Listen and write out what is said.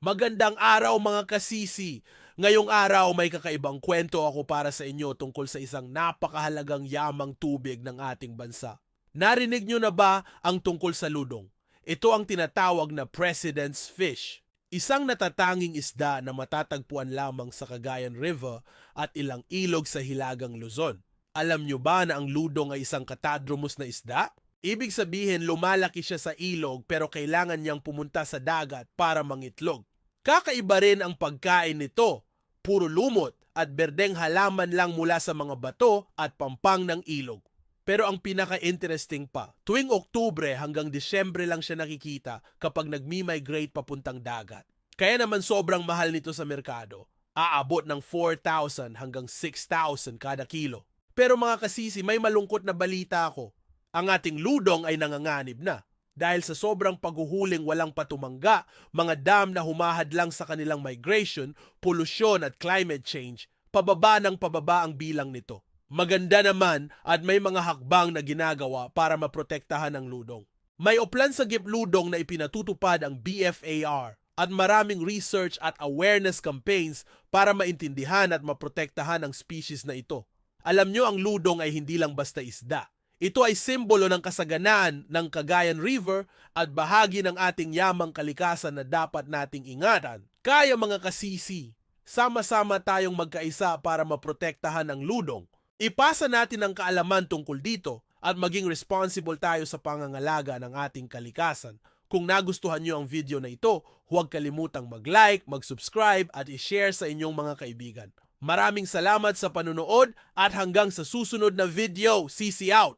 Magandang araw mga kasisi! Ngayong araw may kakaibang kwento ako para sa inyo tungkol sa isang napakahalagang yamang tubig ng ating bansa. Narinig nyo na ba ang tungkol sa ludong? Ito ang tinatawag na President's Fish. Isang natatanging isda na matatagpuan lamang sa Cagayan River at ilang ilog sa Hilagang Luzon. Alam nyo ba na ang ludong ay isang katadromos na isda? Ibig sabihin lumalaki siya sa ilog pero kailangan niyang pumunta sa dagat para mangitlog. Kakaiba rin ang pagkain nito. Puro lumot at berdeng halaman lang mula sa mga bato at pampang ng ilog. Pero ang pinaka-interesting pa, tuwing Oktubre hanggang Disyembre lang siya nakikita kapag nagmi-migrate papuntang dagat. Kaya naman sobrang mahal nito sa merkado. Aabot ng 4,000 hanggang 6,000 kada kilo. Pero mga kasisi, may malungkot na balita ako. Ang ating ludong ay nanganganib na. Dahil sa sobrang paghuhuling walang patumangga, mga dam na humahadlang sa kanilang migration, polusyon at climate change, pababa ng pababa ang bilang nito. Maganda naman at may mga hakbang na ginagawa para maprotektahan ang ludong. May oplan sa Gipludong na ipinatutupad ang BFAR at maraming research at awareness campaigns para maintindihan at maprotektahan ang species na ito. Alam nyo ang ludong ay hindi lang basta isda. Ito ay simbolo ng kasaganaan ng Cagayan River at bahagi ng ating yamang kalikasan na dapat nating ingatan. Kaya mga kasisi, sama-sama tayong magkaisa para maprotektahan ang ludong. Ipasa natin ang kaalaman tungkol dito at maging responsible tayo sa pangangalaga ng ating kalikasan. Kung nagustuhan nyo ang video na ito, huwag kalimutang mag-like, mag-subscribe at i-share sa inyong mga kaibigan. Maraming salamat sa panunood at hanggang sa susunod na video. CC out!